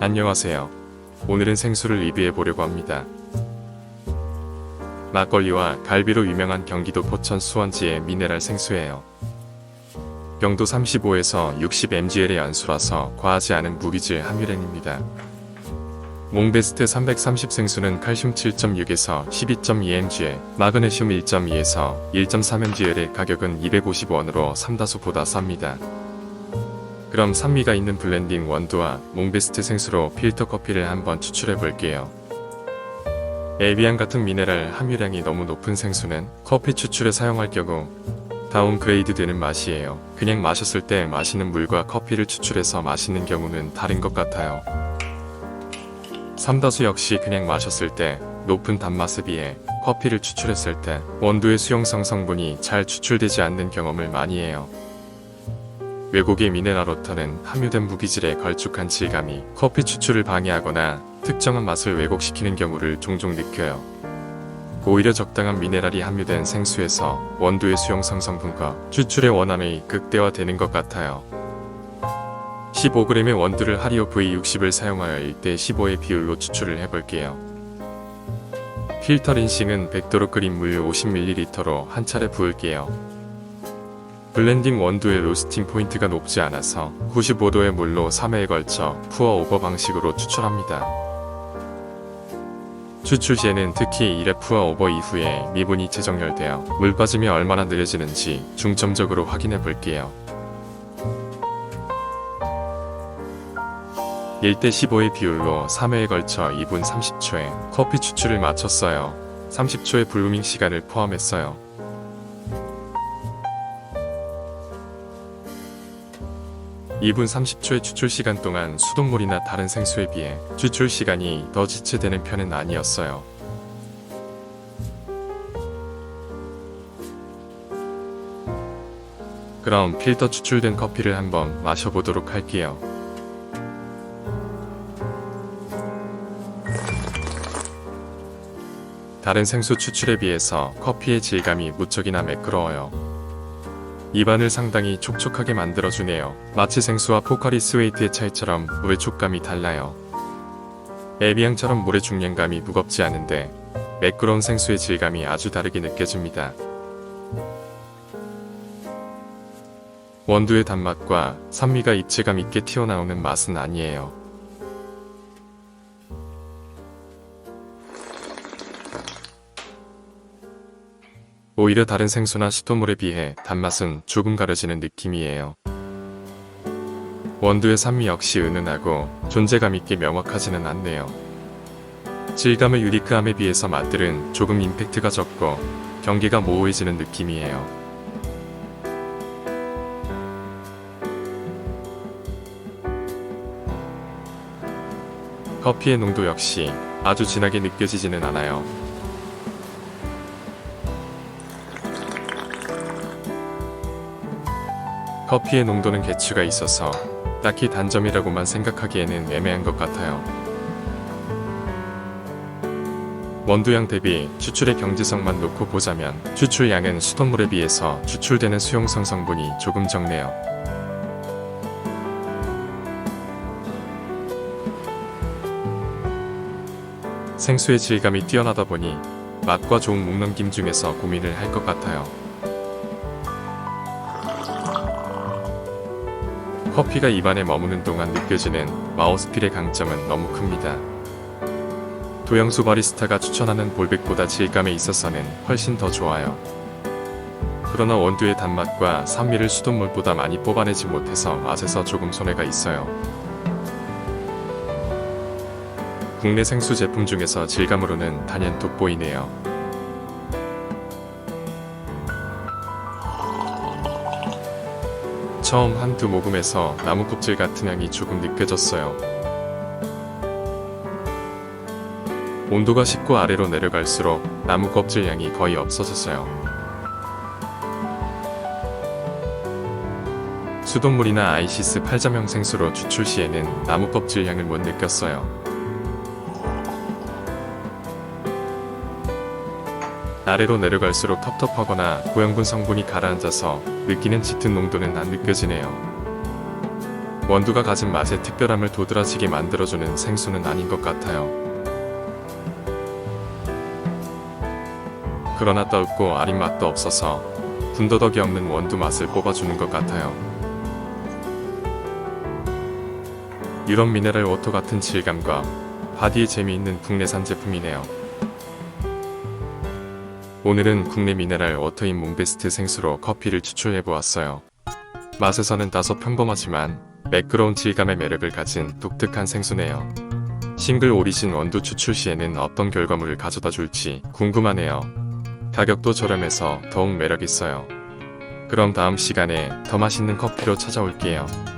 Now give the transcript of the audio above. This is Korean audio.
안녕하세요. 오늘은 생수를 리뷰해 보려고 합니다. 막걸리와 갈비로 유명한 경기도 포천 수원지의 미네랄 생수예요. 경도 35에서 60mgl의 연수라서 과하지 않은 무기질 함유량입니다. 몽베스트 330 생수는 칼슘 7.6에서 12.2mgl, 마그네슘 1.2에서 1.3mgl의 가격은 250원으로 삼다수보다 쌉니다. 그럼 산미가 있는 블렌딩 원두와 몽베스트 생수로 필터 커피를 한번 추출해 볼게요. 에비앙 같은 미네랄 함유량이 너무 높은 생수는 커피 추출에 사용할 경우 다운그레이드 되는 맛이에요. 그냥 마셨을 때 마시는 물과 커피를 추출해서 마시는 경우는 다른 것 같아요. 삼다수 역시 그냥 마셨을 때 높은 단맛에 비해 커피를 추출했을 때 원두의 수용성 성분이 잘 추출되지 않는 경험을 많이 해요. 외국의 미네랄 워터는 함유된 무기질의 걸쭉한 질감이 커피 추출을 방해하거나 특정한 맛을 왜곡시키는 경우를 종종 느껴요. 오히려 적당한 미네랄이 함유된 생수에서 원두의 수용성 성분과 추출의 원함이 극대화되는 것 같아요. 15g의 원두를 하리오 V60을 사용하여 1대 15의 비율로 추출을 해볼게요. 필터 린싱은 100도로 끓인 물 50ml로 한 차례 부을게요. 블렌딩 원두의 로스팅 포인트가 높지 않아서 95도의 물로 3회에 걸쳐 푸어 오버 방식으로 추출합니다. 추출 시에는 특히 1회 푸어 오버 이후에 미분이 재정렬되어 물 빠짐이 얼마나 느려지는지 중점적으로 확인해 볼게요. 1대 15의 비율로 3회에 걸쳐 2분 30초에 커피 추출을 마쳤어요. 30초의 블루밍 시간을 포함했어요. (2분 30초의) 추출 시간 동안 수돗물이나 다른 생수에 비해 추출 시간이 더 지체되는 편은 아니었어요. 그럼 필터 추출된 커피를 한번 마셔보도록 할게요. 다른 생수 추출에 비해서 커피의 질감이 무척이나 매끄러워요. 입안을 상당히 촉촉하게 만들어주네요. 마치 생수와 포카리 스웨이트의 차이처럼 물의 촉감이 달라요. 에비앙처럼 물의 중량감이 무겁지 않은데 매끄러운 생수의 질감이 아주 다르게 느껴집니다. 원두의 단맛과 산미가 입체감 있게 튀어나오는 맛은 아니에요. 오히려 다른 생수나 시토물에 비해 단맛은 조금 가려지는 느낌이에요. 원두의 산미 역시 은은하고 존재감 있게 명확하지는 않네요. 질감의 유니크함에 비해서 맛들은 조금 임팩트가 적고 경계가 모호해지는 느낌이에요. 커피의 농도 역시 아주 진하게 느껴지지는 않아요. 커피의 농도는 개추가 있어서 딱히 단점이라고만 생각하기에는 애매한 것 같아요. 원두량 대비 추출의 경제성만 놓고 보자면 추출량은 수돗물에 비해서 추출되는 수용성 성분이 조금 적네요. 생수의 질감이 뛰어나다 보니 맛과 좋은 목넘김 중에서 고민을 할 것 같아요. 커피가 입안에 머무는 동안 느껴지는 마우스필의 강점은 너무 큽니다. 도영수 바리스타가 추천하는 볼백보다 질감에 있어서는 훨씬 더 좋아요. 그러나 원두의 단맛과 산미를 수돗물보다 많이 뽑아내지 못해서 맛에서 조금 손해가 있어요. 국내 생수 제품 중에서 질감으로는 단연 돋보이네요. 처음 한두 모금에서 나무 껍질 같은 향이 조금 느껴졌어요. 온도가 19 아래로 내려갈수록 나무 껍질 향이 거의 없어졌어요. 수돗물이나 아이시스 8점형 생수로 추출 시에는 나무 껍질 향을 못 느꼈어요. 아래로 내려갈수록 텁텁하거나 고형분 성분이 가라앉아서 느끼는 짙은 농도는 안 느껴지네요. 원두가 가진 맛의 특별함을 도드라지게 만들어주는 생수는 아닌 것 같아요. 그러나 떫고 아린 맛도 없어서 군더더기 없는 원두 맛을 뽑아주는 것 같아요. 유럽 미네랄 워터 같은 질감과 바디에 재미있는 국내산 제품이네요. 오늘은 국내 미네랄 워터인 몽베스트 생수로 커피를 추출해 보았어요. 맛에서는 다소 평범하지만 매끄러운 질감의 매력을 가진 독특한 생수네요. 싱글 오리진 원두 추출 시에는 어떤 결과물을 가져다 줄지 궁금하네요. 가격도 저렴해서 더욱 매력 있어요. 그럼 다음 시간에 더 맛있는 커피로 찾아올게요.